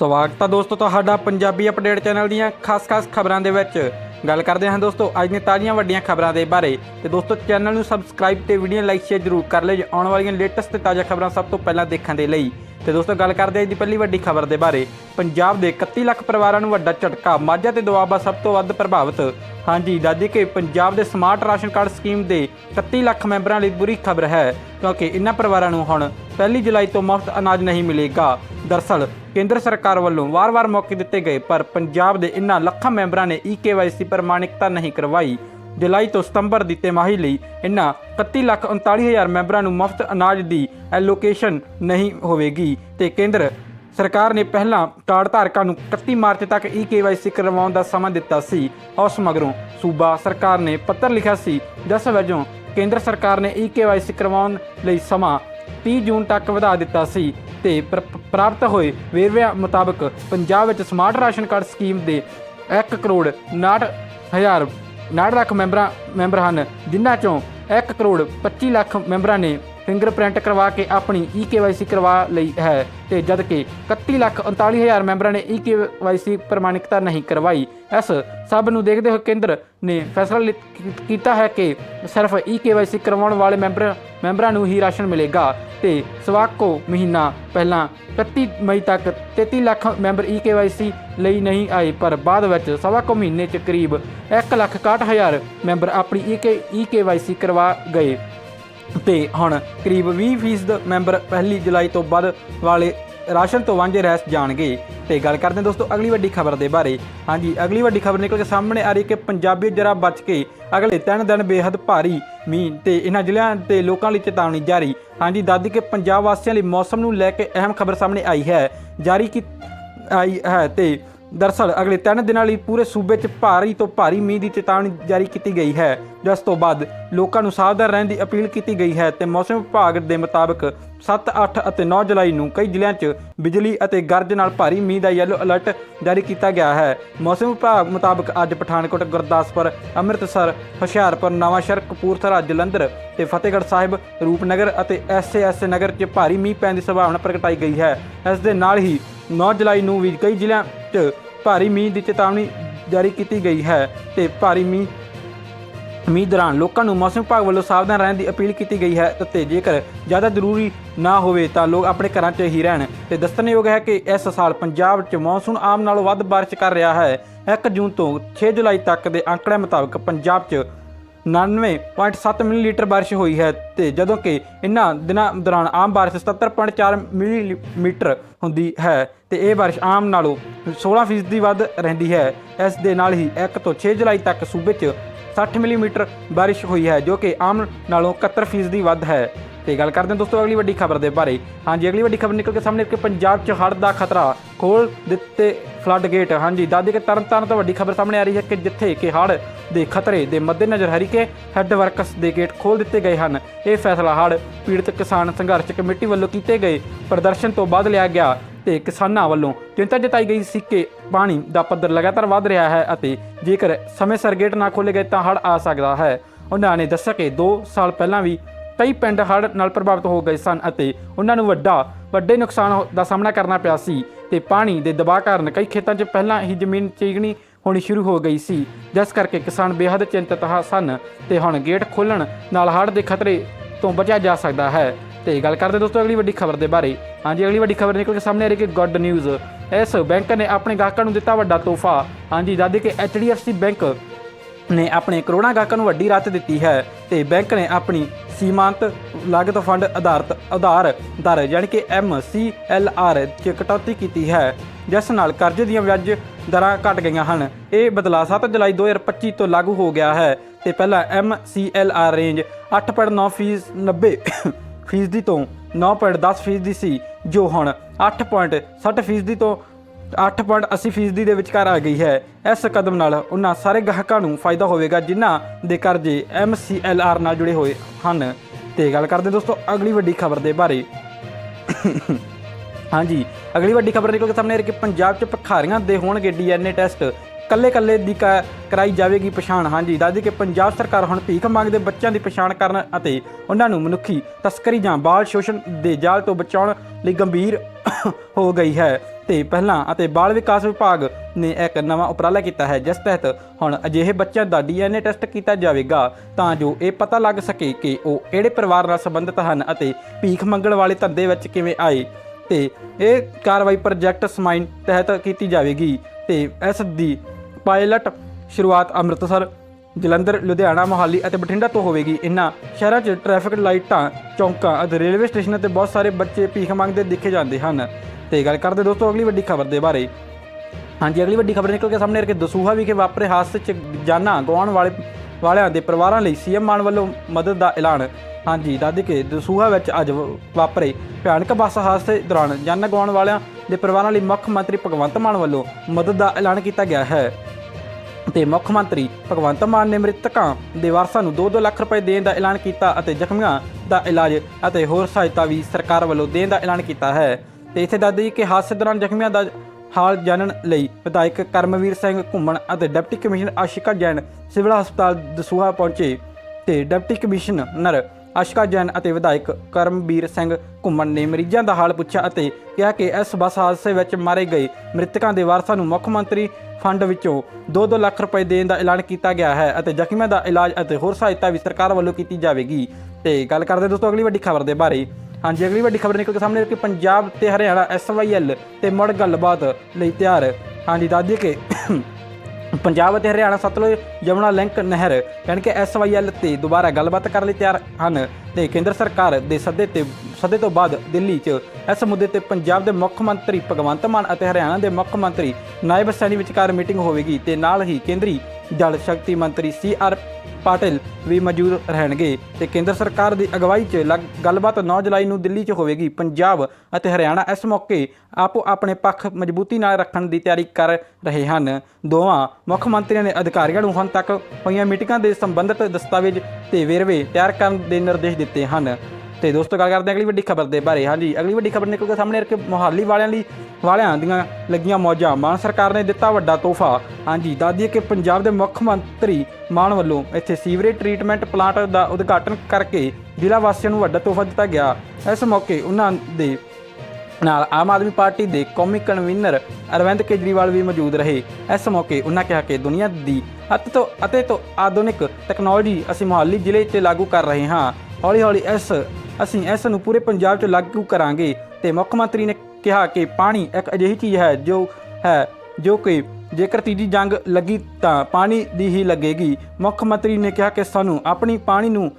ਸਵਾਗਤ ਹੈ ਦੋਸਤੋ ਤੁਹਾਡਾ ਪੰਜਾਬੀ ਅਪਡੇਟ ਚੈਨਲ ਦੀਆਂ ਖਾਸ-ਖਾਸ ਖਬਰਾਂ ਦੇ ਵਿੱਚ। ਗੱਲ ਕਰਦੇ ਹਾਂ ਦੋਸਤੋ, ਅੱਜ ਦੀਆਂ ਤਾਜ਼ੀਆਂ ਵੱਡੀਆਂ ਖਬਰਾਂ ਦੇ ਬਾਰੇ। ਤੇ ਦੋਸਤੋ, ਚੈਨਲ ਨੂੰ ਸਬਸਕ੍ਰਾਈਬ ਤੇ ਵੀਡੀਓ ਲਾਈਕ ਸ਼ੇਅਰ ਜ਼ਰੂਰ ਕਰ ਲਿਓ ਆਉਣ ਵਾਲੀਆਂ ਲੇਟੈਸਟ ਤੇ ਤਾਜ਼ਾ ਖਬਰਾਂ ਸਭ ਤੋਂ ਪਹਿਲਾਂ ਦੇਖਣ ਦੇ ਲਈ। ਤੇ ਦੋਸਤੋ, ਗੱਲ ਕਰਦੇ ਹਾਂ ਅੱਜ ਦੀ ਪਹਿਲੀ ਵੱਡੀ ਖਬਰ ਦੇ ਬਾਰੇ। ਪੰਜਾਬ ਦੇ 31 ਲੱਖ ਪਰਿਵਾਰਾਂ ਨੂੰ ਵੱਡਾ ਝਟਕਾ, ਮਾਝਾ ਤੇ ਦੁਆਬਾ ਸਭ ਤੋਂ ਵੱਧ ਪ੍ਰਭਾਵਿਤ। ਹਾਂਜੀ ਦਾਦੀ ਕਿ ਪੰਜਾਬ ਦੇ ਸਮਾਰਟ ਰਾਸ਼ਨ ਕਾਰਡ ਸਕੀਮ ਦੇ 31 ਲੱਖ ਮੈਂਬਰਾਂ ਲਈ ਬੁਰੀ ਖਬਰ ਹੈ, ਕਿਉਂਕਿ ਇਨ੍ਹਾਂ ਪਰਿਵਾਰਾਂ ਨੂੰ ਹੁਣ 1 ਜੁਲਾਈ ਤੋਂ ਮੁਫਤ ਅਨਾਜ ਨਹੀਂ ਮਿਲੇਗਾ। ਦਰਸਲ ਕੇਂਦਰ ਸਰਕਾਰ ਵੱਲੋਂ ਵਾਰ-ਵਾਰ ਮੌਕੇ ਦਿੱਤੇ ਗਏ, ਪਰ ਪੰਜਾਬ ਦੇ ਇਨ੍ਹਾਂ ਲੱਖਾਂ ਮੈਂਬਰਾਂ ਨੇ ਈਕੇਵਾਈਸੀ ਪ੍ਰਮਾਣਿਕਤਾ ਨਹੀਂ ਕਰਵਾਈ। ਜੁਲਾਈ ਤੋਂ ਸਤੰਬਰ ਦੀ ਤਿਮਾਹੀ ਲਈ ਇਨ੍ਹਾਂ 31 ਲੱਖ 39 ਹਜ਼ਾਰ ਮੈਂਬਰਾਂ ਨੂੰ ਮੁਫਤ ਅਨਾਜ ਦੀ ਐਲੋਕੇਸ਼ਨ ਨਹੀਂ ਹੋਵੇਗੀ ਤੇ ਕੇਂਦਰ ਸਰਕਾਰ ਨੇ ਪਹਿਲਾਂ ਕਾਰਡ ਧਾਰਕਾਂ ਨੂੰ 31 ਮਾਰਚ ਤੱਕ ਈਕੇਵਾਈਸੀ ਕਰਵਾਉਣ ਦਾ ਸਮਾਂ ਦਿੱਤਾ ਸੀ। ਉਸ ਮਗਰੋਂ ਸੂਬਾ ਸਰਕਾਰ ਨੇ ਪੱਤਰ ਲਿਖਿਆ ਸੀ, ਜਿਸ ਵਜੋਂ ਕੇਂਦਰ ਸਰਕਾਰ ਨੇ ਈਕੇਵਾਈਸੀ ਕਰਵਾਉਣ ਲਈ ਸਮਾਂ 30 ਜੂਨ ਤੱਕ ਵਧਾ ਦਿੱਤਾ ਸੀ। ਤੇ ਪ੍ਰ- ਪ੍ਰਾਪਤ ਹੋਏ ਵੇਰਵਿਆਂ ਮੁਤਾਬਕ ਪੰਜਾਬ ਵਿੱਚ ਸਮਾਰਟ ਰਾਸ਼ਨ ਕਾਰਡ ਸਕੀਮ ਦੇ 1 ਕਰੋੜ 59 ਹਜ਼ਾਰ 59 ਲੱਖ ਮੈਂਬਰਾਂ ਮੈਂਬਰ ਹਨ, ਜਿਨ੍ਹਾਂ ਚੋਂ 1 ਕਰੋੜ 25 ਲੱਖ ਮੈਂਬਰਾਂ ਨੇ ਫਿੰਗਰਪ੍ਰਿੰਟ ਕਰਵਾ ਕੇ ਆਪਣੀ ਈਕੇਵਾਈਸੀ ਕਰਵਾ ਲਈ ਹੈ ਤੇ ਜਦ ਕਿ 31 ਲੱਖ 39 ਹਜ਼ਾਰ ਮੈਂਬਰਾਂ ਨੇ ਈਕੇਵਾਈਸੀ ਪ੍ਰਮਾਣਿਕਤਾ ਨਹੀਂ ਕਰਵਾਈ। ਇਸ ਸਭ ਨੂੰ ਦੇਖਦੇ ਹੋਏ ਕੇਂਦਰ ਨੇ ਫੈਸਲਾ ਲਿ- ਕੀਤਾ ਹੈ ਕਿ ਸਿਰਫ ਈਕੇਵਾਈਸੀ ਕਰਵਾਉਣ ਵਾਲੇ ਮੈਂਬਰ, ਮੈਂਬਰਾਂ ਨੂੰ ਹੀ ਰਾਸ਼ਨ ਮਿਲੇਗਾ ਤੇ ਸਵਾਕੋ ਮਹੀਨਾ ਪਹਿਲਾਂ 31 ਮਈ ਤੱਕ 33 ਲੱਖ ਮੈਂਬਰ ਈਕੇਵਾਈਸੀ ਲਈ ਨਹੀਂ ਆਏ, ਪਰ ਬਾਅਦ ਵਿੱਚ ਸਵਾ ਕੁ ਮਹੀਨੇ ਚ ਕਰੀਬ 1 ਲੱਖ 61 ਹਜ਼ਾਰ ਮੈਂਬਰ ਆਪਣੀ ਈਕੇ ਈਕੇਵਾਈਸੀ ਕਰਵਾ ਗਏ। ਤੇ ਹੁਣ ਕਰੀਬ 20% ਮੈਂਬਰ ਪਹਿਲੀ ਜੁਲਾਈ ਤੋਂ ਬਾਅਦ ਵਾਲੇ ਰਾਸ਼ਨ ਤੋਂ ਵਾਂਝੇ ਰਹਿ ਜਾਣਗੇ। ਤੇ ਗੱਲ ਕਰਦੇ ਹਾਂ ਦੋਸਤੋ ਅਗਲੀ ਵੱਡੀ ਖਬਰ ਦੇ ਬਾਰੇ। ਹਾਂਜੀ, ਅਗਲੀ ਵੱਡੀ ਖਬਰ ਨਿਕਲ ਕੇ ਸਾਹਮਣੇ ਆ ਰਹੀ ਕਿ ਪੰਜਾਬੀ ਜਰਾ ਬਚ ਕੇ ਅਗਲੇ ਤਿੰਨ ਦਿਨ ਬੇਹੱਦ ਭਾਰੀ ਮੀਂਹ ਤੇ ਇਹਨਾਂ ਜ਼ਿਲ੍ਹਿਆਂ ਤੇ ਲੋਕਾਂ ਲਈ ਚੇਤਾਵਨੀ ਜਾਰੀ। ਹਾਂਜੀ ਦਾਦੀ ਕਿ ਪੰਜਾਬ ਵਾਸੀਆਂ ਲਈ ਮੌਸਮ ਨੂੰ ਲੈ ਕੇ ਅਹਿਮ ਖਬਰ ਸਾਹਮਣੇ ਆਈ ਹੈ। ਜਾਰੀ ਕੀ ਆਈ ਹੈ ਤੇ ਦਰਸਲ ਅਗਲੇ 3 ਦਿਨਾਂ ਲਈ ਪੂਰੇ ਸੂਬੇ 'ਚ ਭਾਰੀ ਤੋਂ ਭਾਰੀ ਮੀਂਹ ਦੀ ਚੇਤਾਵਨੀ ਜਾਰੀ ਕੀਤੀ ਗਈ ਹੈ ਜਿਸ ਤੋਂ ਬਾਅਦ ਲੋਕਾਂ ਨੂੰ ਸਾਵਧਾਨ ਰਹਿਣ ਦੀ ਅਪੀਲ ਕੀਤੀ ਗਈ ਹੈ ਤੇ ਮੌਸਮ ਵਿਭਾਗ ਦੇ ਮੁਤਾਬਕ 7, 8 ਅਤੇ 9 ਜੁਲਾਈ ਨੂੰ ਕਈ ਜ਼ਿਲ੍ਹਿਆਂ 'ਚ ਬਿਜਲੀ ਅਤੇ ਗਰਜ ਨਾਲ ਭਾਰੀ ਮੀਂਹ ਦਾ ਯੈਲੋ ਅਲਰਟ ਜਾਰੀ ਕੀਤਾ ਗਿਆ ਹੈ। ਮੌਸਮ ਵਿਭਾਗ ਮੁਤਾਬਕ ਅੱਜ ਪਠਾਨਕੋਟ ਗੁਰਦਾਸਪੁਰ ਅੰਮ੍ਰਿਤਸਰ ਹੁਸ਼ਿਆਰਪੁਰ ਨਵਾਂਸ਼ਹਿਰ ਕਪੂਰਥਲਾ ਜਲੰਧਰ ਤੇ ਫਤਿਹਗੜ੍ਹ ਸਾਹਿਬ ਰੂਪਨਗਰ ਅਤੇ ਐਸਏਐਸ ਨਗਰ 'ਚ ਭਾਰੀ ਮੀਂਹ ਪੈਣ ਦੀ ਸੰਭਾਵਨਾ ਪ੍ਰਗਟਾਈ ਗਈ ਹੈ। ਇਸ ਦੇ ਨਾਲ ਹੀ 9 ਜੁਲਾਈ ਨੂੰ ਵੀ ਕਈ ਜ਼ਿਲ੍ਹਿਆਂ 'ਚ ਭਾਰੀ ਮੀਂਹ ਦੀ ਚੇਤਾਵਨੀ ਜਾਰੀ ਕੀਤੀ ਗਈ ਹੈ ਤੇ ਭਾਰੀ ਮੀਂਹ ਮੀਂਹ ਦੌਰਾਨ ਲੋਕਾਂ ਨੂੰ ਮੌਸਮ ਵਿਭਾਗ ਵੱਲੋਂ ਸਾਵਧਾਨ ਰਹਿਣ ਦੀ ਅਪੀਲ ਕੀਤੀ ਗਈ ਹੈ ਅਤੇ ਜੇਕਰ ਜ਼ਿਆਦਾ ਜ਼ਰੂਰੀ ਨਾ ਹੋਵੇ ਤਾਂ ਲੋਕ ਆਪਣੇ ਘਰਾਂ 'ਚ ਹੀ ਰਹਿਣ ਤੇ ਦੱਸਣਯੋਗ ਹੈ ਕਿ ਇਸ ਸਾਲ ਪੰਜਾਬ 'ਚ ਮੌਨਸੂਨ ਆਮ ਨਾਲੋਂ ਵੱਧ ਬਾਰਿਸ਼ ਕਰ ਰਿਹਾ ਹੈ। 1 ਜੂਨ ਤੋਂ 6 ਜੁਲਾਈ ਤੱਕ ਦੇ ਅੰਕੜਿਆਂ ਮੁਤਾਬਕ ਪੰਜਾਬ 'ਚ 99.7 ਮਿਲੀਲੀਟਰ ਬਾਰਿਸ਼ ਹੋਈ ਹੈ ਤੇ ਜਦੋਂ ਕਿ ਇਨ੍ਹਾਂ ਦਿਨਾਂ ਦੌਰਾਨ ਆਮ ਬਾਰਿਸ਼ 77.4 ਮਿਲੀਮੀਟਰ ਹੁੰਦੀ ਹੈ ਤੇ ਇਹ ਬਾਰਿਸ਼ ਆਮ ਨਾਲੋਂ 16% ਦੀ ਵੱਧ ਰਹਿੰਦੀ ਹੈ। ਇਸ ਦੇ ਨਾਲ ਹੀ 1 ਤੋਂ 6 ਜੁਲਾਈ ਤੱਕ ਸੂਬੇ 'ਚ 60 ਮਿਲੀਮੀਟਰ ਬਾਰਿਸ਼ ਹੋਈ ਹੈ, ਜੋ ਕਿ ਆਮ ਨਾਲੋਂ 71% ਦੀ ਵੱਧ ਹੈ। ਤੇ ਗੱਲ ਕਰਦੇ ਹਾਂ ਦੋਸਤੋ ਅਗਲੀ ਵੱਡੀ ਖਬਰ ਦੇ ਬਾਰੇ। ਹਾਂਜੀ, ਅਗਲੀ ਵੱਡੀ ਖਬਰ ਨਿਕਲ ਕੇ ਸਾਹਮਣੇ ਕਿ ਪੰਜਾਬ 'ਚ ਹੜ੍ਹ ਦਾ ਖਤਰਾ। ਖੋਲ ਦਿੱਤੇ ਫਲੱਡ ਗੇਟ ਹਾਂਜੀ ਦਾਦੀ ਕੇ ਤਰਨ ਤਾਰਨ ਤੋਂ ਵੱਡੀ ਖਬਰ ਸਾਹਮਣੇ ਆ ਰਹੀ ਹੈ ਕਿ ਜਿੱਥੇ ਕਿ ਹੜ੍ਹ ਦੇ ਖਤਰੇ ਦੇ ਮੱਦੇਨਜ਼ਰ ਹਰੀਕੇ ਹੈੱਡ ਵਰਕਸ ਦੇ ਗੇਟ ਖੋਲ ਦਿੱਤੇ ਗਏ ਹਨ। ਇਹ ਫੈਸਲਾ ਹੜ੍ਹ ਪੀੜਤ ਕਿਸਾਨ ਸੰਘਰਸ਼ ਕਮੇਟੀ ਵੱਲੋਂ ਕੀਤੇ ਗਏ ਪ੍ਰਦਰਸ਼ਨ ਤੋਂ ਬਾਅਦ ਲਿਆ ਗਿਆ ਤੇ ਕਿਸਾਨਾਂ ਵੱਲੋਂ ਚਿੰਤਾ ਜਤਾਈ ਗਈ ਸੀ ਕਿ ਪਾਣੀ ਦਾ ਪੱਧਰ ਲਗਾਤਾਰ ਵਧ ਰਿਹਾ ਹੈ ਅਤੇ ਜੇਕਰ ਸਮੇਂ ਸਿਰ ਗੇਟ ਨਾ ਖੋਲੇ ਗਏ ਤਾਂ ਹੜ੍ਹ ਆ ਸਕਦਾ ਹੈ। ਉਹਨਾਂ ਨੇ ਦੱਸਿਆ ਕਿ 2 ਸਾਲ ਪਹਿਲਾਂ ਵੀ ਕਈ ਪਿੰਡ ਹੜ੍ਹ ਨਾਲ ਪ੍ਰਭਾਵਿਤ ਹੋ ਗਏ ਸਨ ਅਤੇ ਉਹਨਾਂ ਨੂੰ ਵੱਡਾ, ਵੱਡੇ ਨੁਕਸਾਨ ਹੋ- ਦਾ ਸਾਹਮਣਾ ਕਰਨਾ ਪਿਆ ਸੀ ਤੇ ਪਾਣੀ ਦੇ ਦਬਾਅ ਕਾਰਨ ਕਈ ਖੇਤਾਂ 'ਚ ਪਹਿਲਾਂ ਹੀ ਜ਼ਮੀਨ ਚੀਗਣੀ ਹੋਣੀ ਸ਼ੁਰੂ ਹੋ ਗਈ ਸੀ। ਜਿਸ ਕਰਕੇ ਕਿਸਾਨ ਬੇਹੱਦ ਚਿੰਤਤ ਸਨ ਤੇ ਹੁਣ ਗੇਟ ਖੋਲਣ ਨਾਲ ਹੜ੍ਹ ਦੇ ਖਤਰੇ ਤੋਂ ਬਚਿਆ ਜਾ ਸਕਦਾ ਹੈ। ਤੇ ਗੱਲ ਕਰਦੇ ਦੋਸਤੋ ਅਗਲੀ ਵੱਡੀ ਖਬਰ ਦੇ ਬਾਰੇ। ਹਾਂਜੀ, ਅਗਲੀ ਵੱਡੀ ਖਬਰ ਨਿਕਲ ਕੇ ਸਾਹਮਣੇ ਆ ਰਹੀ ਹੈ ਕਿ ਗੁੱਡ ਨਿਊਜ਼। ਇਸ ਬੈਂਕ ਨੇ ਆਪਣੇ ਗਾਹਕਾਂ ਨੂੰ ਦਿੱਤਾ ਵੱਡਾ ਤੋਹਫਾ। ਹਾਂਜੀ ਦਾਦੇ ਕਿ ਐਚਡੀਐਫਸੀ ਬੈਂਕ ਨੇ ਆਪਣੇ ਕਰੋੜਾਂ ਗਾਹਕਾਂ ਨੂੰ ਵੱਡੀ ਰਾਹਤ ਦਿੱਤੀ ਹੈ ਤੇ ਬੈਂਕ ਨੇ ਆਪਣੀ ਸੀਮਾਂਤ ਲਾਗਤ ਫੰਡ ਆਧਾਰਿਤ ਆਧਾਰ ਦਰ ਯਾਨੀ ਕਿ MCLR ਚ ਕਟੌਤੀ ਕੀਤੀ ਹੈ, ਜਿਸ ਨਾਲ ਕਰਜ਼ੇ ਦੀਆਂ ਵਿਆਜ ਦਰਾਂ ਘਟ ਗਈਆਂ ਹਨ। ਇਹ ਬਦਲਾਅ 7 ਜੁਲਾਈ 2025 ਤੋਂ ਲਾਗੂ ਹੋ ਗਿਆ ਹੈ ਤੇ ਪਹਿਲਾਂ MCLR ਰੇਂਜ 8.9 ਫੀਸ 90 ਫੀਸਦੀ ਤੋਂ 9.10 ਫੀਸਦੀ ਸੀ, ਜੋ ਹੁਣ 8.60 ਫੀਸਦੀ ਤੋਂ 8.80 ਫੀਸਦੀ ਦੇ ਵਿਚਕਾਰ ਆ ਗਈ ਹੈ। ਇਸ ਕਦਮ ਨਾਲ ਉਹਨਾਂ ਸਾਰੇ ਗਾਹਕਾਂ ਨੂੰ ਫਾਇਦਾ ਹੋਵੇਗਾ, ਜਿਨ੍ਹਾਂ ਦੇ ਕਰਜ਼ੇ MCLR ਨਾਲ ਜੁੜੇ ਹੋਏ ਹਨ। ਤੇ ਗੱਲ ਕਰਦੇ ਦੋਸਤੋ, ਅਗਲੀ ਵੱਡੀ ਖਬਰ ਦੇ ਬਾਰੇ। ਹਾਂਜੀ, ਅਗਲੀ ਵੱਡੀ ਖਬਰ ਨਿਕਲ ਕੇ ਸਾਹਮਣੇ ਆ ਰਹੀ ਕਿ ਪੰਜਾਬ 'ਚ ਭਿਖਾਰੀਆਂ ਦੇ ਹੋਣਗੇ ਡੀਐਨਏ ਟੈਸਟ। ਕੱਲੇ-ਕੱਲੇ ਦੀ ਕ- ਕਰਾਈ ਜਾਵੇਗੀ ਪਛਾਣ। ਹਾਂਜੀ ਦੱਸਦੀ ਕਿ ਪੰਜਾਬ ਸਰਕਾਰ ਹੁਣ ਭੀਖ ਮੰਗਦੇ ਬੱਚਿਆਂ ਦੀ ਪਛਾਣ ਕਰਨ ਅਤੇ ਉਹਨਾਂ ਨੂੰ ਮਨੁੱਖੀ ਤਸਕਰੀ ਜਾਂ ਬਾਲ ਸ਼ੋਸ਼ਣ ਦੇ ਜਾਲ ਤੋਂ ਬਚਾਉਣ ਲਈ ਗੰਭੀਰ ਹੋ ਗਈ ਹੈ। ਤੇ ਪਹਿਲਾਂ ਅਤੇ ਬਾਲ ਵਿਕਾਸ ਵਿਭਾਗ ਨੇ ਇੱਕ ਨਵਾਂ ਉਪਰਾਲਾ ਕੀਤਾ ਹੈ, ਜਿਸ ਤਹਿਤ ਹੁਣ ਅਜਿਹੇ ਬੱਚਿਆਂ ਦਾ ਡੀਐਨਏ ਟੈਸਟ ਕੀਤਾ ਜਾਵੇਗਾ, ਤਾਂ ਜੋ ਇਹ ਪਤਾ ਲੱਗ ਸਕੇ ਕਿ ਉਹ ਕਿਹੜੇ ਪਰਿਵਾਰ ਨਾਲ ਸੰਬੰਧਿਤ ਹਨ ਅਤੇ ਭੀਖ ਮੰਗਣ ਵਾਲੇ ਧੰਦੇ ਵਿੱਚ ਕਿਵੇਂ ਆਏ। ਤੇ ਇਹ ਕਾਰਵਾਈ ਪ੍ਰੋਜੈਕਟ ਸਮਾਈਨ ਤਹਿਤ ਕੀਤੀ ਜਾਵੇਗੀ। ਤੇ ਇਸ ਦੀ ਪਾਇਲਟ ਸ਼ੁਰੂਆਤ ਅੰਮ੍ਰਿਤਸਰ, ਜਲੰਧਰ, ਲੁਧਿਆਣਾ, ਮੋਹਾਲੀ ਅਤੇ ਬਠਿੰਡਾ ਤੋਂ ਹੋਵੇਗੀ। ਇਨ੍ਹਾਂ ਸ਼ਹਿਰਾਂ 'ਚ ਟ੍ਰੈਫਿਕ ਲਾਈਟਾਂ ਚੌਂਕਾਂ ਅਤੇ ਰੇਲਵੇ ਸਟੇਸ਼ਨਾਂ ਤੇ ਬਹੁਤ ਸਾਰੇ ਬੱਚੇ ਭੀਖ ਮੰਗਦੇ ਦੇਖੇ ਜਾਂਦੇ ਹਨ। ਤੇ ਗੱਲ ਕਰਦੇ ਦੋਸਤੋ, ਅਗਲੀ ਵੱਡੀ ਖਬਰ ਦੇ ਬਾਰੇ। ਹਾਂਜੀ, ਅਗਲੀ ਵੱਡੀ ਖਬਰ ਨਿਕਲ ਕੇ ਸਾਹਮਣੇ ਆ ਰਹੀ ਦਸੂਹਾ ਵਿਖੇ ਵਾਪਰੇ ਹਾਦਸੇ 'ਚ ਜਾਨਾਂ ਗਵਾਉਣ ਵਾਲੇ ਵਾਲਿਆਂ ਦੇ ਪਰਿਵਾਰਾਂ ਲਈ ਸੀਐਮ ਮਾਨ ਵੱਲੋਂ ਮਦਦ ਦਾ ਐਲਾਨ। ਹਾਂਜੀ ਦਾਦੀ ਕੇ ਦਸੂਹਾ ਵਿੱਚ ਅੱਜ ਵਾਪਰੇ ਭਿਆਨਕ ਬੱਸ ਹਾਦਸੇ ਦੌਰਾਨ ਜਾਨਾਂ ਗਵਾਉਣ ਵਾਲਿਆਂ ਦੇ ਪਰਿਵਾਰਾਂ ਲਈ ਮੁੱਖ ਮੰਤਰੀ ਭਗਵੰਤ ਮਾਨ ਵੱਲੋਂ ਮਦਦ ਦਾ ਐਲਾਨ ਕੀਤਾ ਗਿਆ ਹੈ। ਤੇ ਮੁੱਖ ਮੰਤਰੀ ਭਗਵੰਤ ਮਾਨ ਨੇ ਮ੍ਰਿਤਕਾਂ ਦੇ ਵਾਰਸਾਂ ਨੂੰ 2-2 ਲੱਖ ਰੁਪਏ ਦੇਣ ਦਾ ਐਲਾਨ ਕੀਤਾ ਅਤੇ ਜ਼ਖਮੀਆਂ ਦਾ ਇਲਾਜ ਅਤੇ ਹੋਰ ਸਹਾਇਤਾ ਵੀ ਸਰਕਾਰ ਵੱਲੋਂ ਦੇਣ ਦਾ ਐਲਾਨ ਕੀਤਾ ਹੈ। ਤੇ ਇੱਥੇ ਦੱਸਦੇ ਜੀ ਕਿ ਹਾਦਸੇ ਦੌਰਾਨ ਜ਼ਖਮੀਆਂ ਦਾ ਹਾਲ ਜਾਣਨ ਲਈ ਵਿਧਾਇਕ ਕਰਮਵੀਰ ਸਿੰਘ ਘੁੰਮਣ ਅਤੇ deputy commissioner Ashika Jain civil ਹਸਪਤਾਲ ਦਸੂਹਾ ਪਹੁੰਚੇ ਤੇ ਡਿਪਟੀ ਕਮਿਸ਼ਨਰ ਆਸ਼ਿਕਾ ਜੈਨ ਅਤੇ ਵਿਧਾਇਕ ਕਰਮਵੀਰ ਸਿੰਘ ਘੁੰਮਣ ਨੇ ਮਰੀਜ਼ਾਂ ਦਾ ਹਾਲ ਪੁੱਛਿਆ ਅਤੇ ਕਿਹਾ ਕਿ ਇਸ ਬੱਸ ਹਾਦਸੇ ਵਿੱਚ ਮਾਰੇ ਗਏ ਮ੍ਰਿਤਕਾਂ ਦੇ ਵਾਰਸਾਂ ਨੂੰ ਮੁੱਖ ਮੰਤਰੀ ਫੰਡ ਵਿੱਚੋਂ 2-2 ਲੱਖ ਰੁਪਏ ਦੇਣ ਦਾ ਐਲਾਨ ਕੀਤਾ ਗਿਆ ਹੈ ਅਤੇ ਜ਼ਖਮੀਆਂ ਦਾ ਇਲਾਜ ਅਤੇ ਹੋਰ ਸਹਾਇਤਾ ਵੀ ਸਰਕਾਰ ਵੱਲੋਂ ਕੀਤੀ ਜਾਵੇਗੀ। ਤੇ ਗੱਲ ਕਰਦੇ ਦੋਸਤੋ ਅਗਲੀ ਵੱਡੀ ਖਬਰ ਦੇ ਬਾਰੇ। ਹਾਂਜੀ, ਅਗਲੀ ਵੱਡੀ ਖਬਰ ਨਿਕਲ ਕੇ ਸਾਹਮਣੇ ਆ ਕਿ ਪੰਜਾਬ ਤੇ ਹਰਿਆਣਾ ਐਸਵਾਈਐਲ ਤੇ ਮੁੜ ਗੱਲਬਾਤ ਲਈ ਤਿਆਰ। ਹਾਂਜੀ ਦੱਸਦੀ ਕਿ ਪੰਜਾਬ ਅਤੇ ਹਰਿਆਣਾ ਸਤਲੁਜ ਯਮੁਨਾ ਲਿੰਕ ਨਹਿਰ, ਯਾਨੀ ਕਿ ਐਸਵਾਈਐਲ ਤੇ ਦੁਬਾਰਾ ਗੱਲਬਾਤ ਕਰਨ ਲਈ ਤਿਆਰ ਹਨ ਤੇ ਕੇਂਦਰ ਸਰਕਾਰ ਦੇ ਸੱਦੇ ਤੇ, ਸੱਦੇ ਤੋਂ ਬਾਅਦ ਦਿੱਲੀ 'ਚ ਇਸ ਮੁੱਦੇ ਤੇ ਪੰਜਾਬ ਦੇ ਮੁੱਖ ਮੰਤਰੀ ਭਗਵੰਤ ਮਾਨ ਅਤੇ ਹਰਿਆਣਾ ਦੇ ਮੁੱਖ ਮੰਤਰੀ ਨਾਇਬ ਸੈਣੀ ਵਿਚਕਾਰ ਮੀਟਿੰਗ ਹੋਵੇਗੀ ਤੇ ਨਾਲ ਹੀ ਕੇਂਦਰੀ ਜਲ ਸ਼ਕਤੀ ਮੰਤਰੀ ਸੀ ਆਰ ਪਾਟਿਲ ਵੀ ਮੌਜੂਦ ਰਹਿਣਗੇ ਤੇ ਕੇਂਦਰ ਸਰਕਾਰ ਦੀ ਅਗਵਾਈ 'ਚ ਲੱਗ- ਗੱਲਬਾਤ 9 ਜੁਲਾਈ ਨੂੰ ਦਿੱਲੀ 'ਚ ਹੋਵੇਗੀ। ਪੰਜਾਬ ਅਤੇ ਹਰਿਆਣਾ ਇਸ ਮੌਕੇ ਆਪੋ ਆਪਣੇ ਪੱਖ ਮਜ਼ਬੂਤੀ ਨਾਲ ਰੱਖਣ ਦੀ ਤਿਆਰੀ ਕਰ ਰਹੇ ਹਨ। ਦੋਵਾਂ ਮੁੱਖ ਮੰਤਰੀਆਂ ਨੇ ਅਧਿਕਾਰੀਆਂ ਨੂੰ ਹੁਣ ਤੱਕ ਪਈਆਂ ਮੀਟਿੰਗਾਂ ਦੇ ਸੰਬੰਧਿਤ ਦਸਤਾਵੇਜ਼ ਤੇ ਵੇਰਵੇ ਤਿਆਰ ਕਰਨ ਦੇ ਨਿਰਦੇਸ਼ ਦਿੱਤੇ ਹਨ। ਤੇ ਦੋਸਤੋ, ਗੱਲ ਕਰਦੇ ਹਾਂ ਅਗਲੀ ਵੱਡੀ ਖਬਰ ਦੇ ਬਾਰੇ। ਹਾਂਜੀ, ਅਗਲੀ ਵੱਡੀ ਖਬਰ ਨਿਕਲ ਕੇ ਸਾਹਮਣੇ ਆ ਕਿ ਮੁਹਾਲੀ ਵਾਲਿਆਂ ਲਈ ਵਾਲਿਆਂ ਦੀਆਂ ਲੱਗੀਆਂ ਮੌਜਾਂ। ਮਾਨ ਸਰਕਾਰ ਨੇ ਦਿੱਤਾ ਵੱਡਾ ਤੋਹਫਾ। ਹਾਂਜੀ ਦੱਸਦੀ ਕਿ ਪੰਜਾਬ ਦੇ ਮੁੱਖ ਮੰਤਰੀ ਮਾਨ ਵੱਲੋਂ ਇੱਥੇ ਸੀਵਰੇਜ ਟ੍ਰੀਟਮੈਂਟ ਪਲਾਂਟ ਦਾ ਉਦਘਾਟਨ ਕਰਕੇ ਜ਼ਿਲ੍ਹਾ ਵਾਸੀਆਂ ਨੂੰ ਵੱਡਾ ਤੋਹਫਾ ਦਿੱਤਾ ਗਿਆ। ਇਸ ਮੌਕੇ ਉਹਨਾਂ ਦੇ ਨਾਲ ਆਮ ਆਦਮੀ ਪਾਰਟੀ ਦੇ ਕੌਮੀ ਕਨਵੀਨਰ ਅਰਵਿੰਦ ਕੇਜਰੀਵਾਲ ਵੀ ਮੌਜੂਦ ਰਹੇ। ਇਸ ਮੌਕੇ ਉਹਨਾਂ ਕਿਹਾ ਕਿ ਦੁਨੀਆ ਦੀ ਅਤ ਤੋਂ ਅਤੇ ਤੋਂ ਆਧੁਨਿਕ ਟੈਕਨੋਲੋਜੀ ਅਸੀਂ ਮੁਹਾਲੀ ਜ਼ਿਲ੍ਹੇ 'ਤੇ ਲਾਗੂ ਕਰ ਰਹੇ ਹਾਂ। ਹੌਲੀ ਹੌਲੀ ਇਸ ਅਸੀਂ ਇਸ ਨੂੰ ਪੂਰੇ ਪੰਜਾਬ 'ਚ ਲਾਗੂ ਕਰਾਂਗੇ ਤੇ ਮੁੱਖ ਮੰਤਰੀ ਨੇ ਕਿਹਾ ਕਿ ਪਾਣੀ ਇੱਕ ਅਜਿਹੀ ਚੀਜ਼ ਹੈ ਜੋ ਹੈ, ਜੋ ਕਿ ਜੇਕਰ ਤੀਜੀ ਜੰਗ ਲੱਗੀ ਤਾਂ ਪਾਣੀ ਦੀ ਹੀ ਲੱਗੇਗੀ। ਮੁੱਖ ਮੰਤਰੀ ਨੇ ਕਿਹਾ ਕਿ ਸਾਨੂੰ ਆਪਣੀ ਪਾਣੀ ਨੂੰ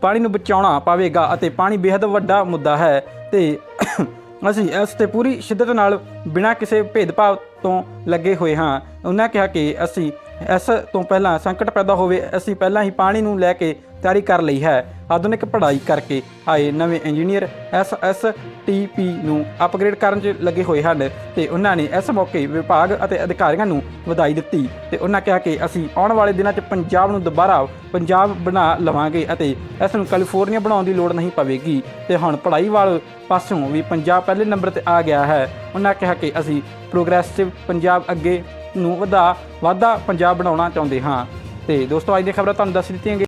ਪਾਣੀ ਨੂੰ ਬਚਾਉਣਾ ਪਵੇਗਾ ਅਤੇ ਪਾਣੀ ਬੇहद ਵੱਡਾ ਮੁੱਦਾ ਹੈ ਤੇ ਅਸੀਂ ਇਸ ਤੇ ਪੂਰੀ ਸ਼ਿੱਦਤ ਨਾਲ ਬਿਨਾਂ ਕਿਸੇ ਭੇਦਭਾਵ ਤੋਂ ਲੱਗੇ ਹੋਏ ਹਾਂ। ਉਹਨਾਂ ਕਿਹਾ ਕਿ ਅਸੀਂ ਇਸ ਤੋਂ ਪਹਿਲਾਂ ਸੰਕਟ ਪੈਦਾ ਹੋਵੇ, ਅਸੀਂ ਪਹਿਲਾਂ ਹੀ ਪਾਣੀ ਨੂੰ ਲੈ ਕੇ ਤਿਆਰੀ ਕਰ ਲਈ ਹੈ। ਆਧੁਨਿਕ ਪੜ੍ਹਾਈ ਕਰਕੇ ਆਏ ਨਵੇਂ ਇੰਜੀਨੀਅਰ ਐਸਐਸਟੀਪੀ ਨੂੰ ਅਪਗ੍ਰੇਡ ਕਰਨ 'ਚ ਲੱਗੇ ਹੋਏ ਹਨ ਤੇ ਉਹਨਾਂ ਨੇ ਇਸ ਮੌਕੇ ਵਿਭਾਗ ਅਤੇ ਅਧਿਕਾਰੀਆਂ ਨੂੰ ਵਧਾਈ ਦਿੱਤੀ ਤੇ ਉਹਨਾਂ ਕਿਹਾ ਕਿ ਅਸੀਂ ਆਉਣ ਵਾਲੇ ਦਿਨਾਂ 'ਚ ਪੰਜਾਬ ਨੂੰ ਦੁਬਾਰਾ ਪੰਜਾਬ ਬਣਾ ਲਵਾਂਗੇ ਅਤੇ ਇਸ ਨੂੰ ਕੈਲੀਫੋਰਨੀਆ ਬਣਾਉਣ ਦੀ ਲੋੜ ਨਹੀਂ ਪਵੇਗੀ। ਤੇ ਹੁਣ ਪੜ੍ਹਾਈ ਵਾਲ ਪਾਸੋਂ ਵੀ ਪੰਜਾਬ ਪਹਿਲੇ ਨੰਬਰ ਤੇ ਆ ਗਿਆ ਹੈ। ਉਹਨਾਂ ਕਿਹਾ ਕਿ ਅਸੀਂ ਪ੍ਰੋਗਰੈਸਿਵ ਪੰਜਾਬ ਅੱਗੇ ਨੂੰ ਵਧਾ ਵਾਧਾ ਪੰਜਾਬ ਬਣਾਉਣਾ ਚਾਹੁੰਦੇ ਹਾਂ। ਤੇ ਦੋਸਤੋ, ਅੱਜ ਦੀਆਂ ਖਬਰਾਂ ਤੁਹਾਨੂੰ ਦੱਸ ਦਿੱਤੀਆਂ ਗਈਆਂ।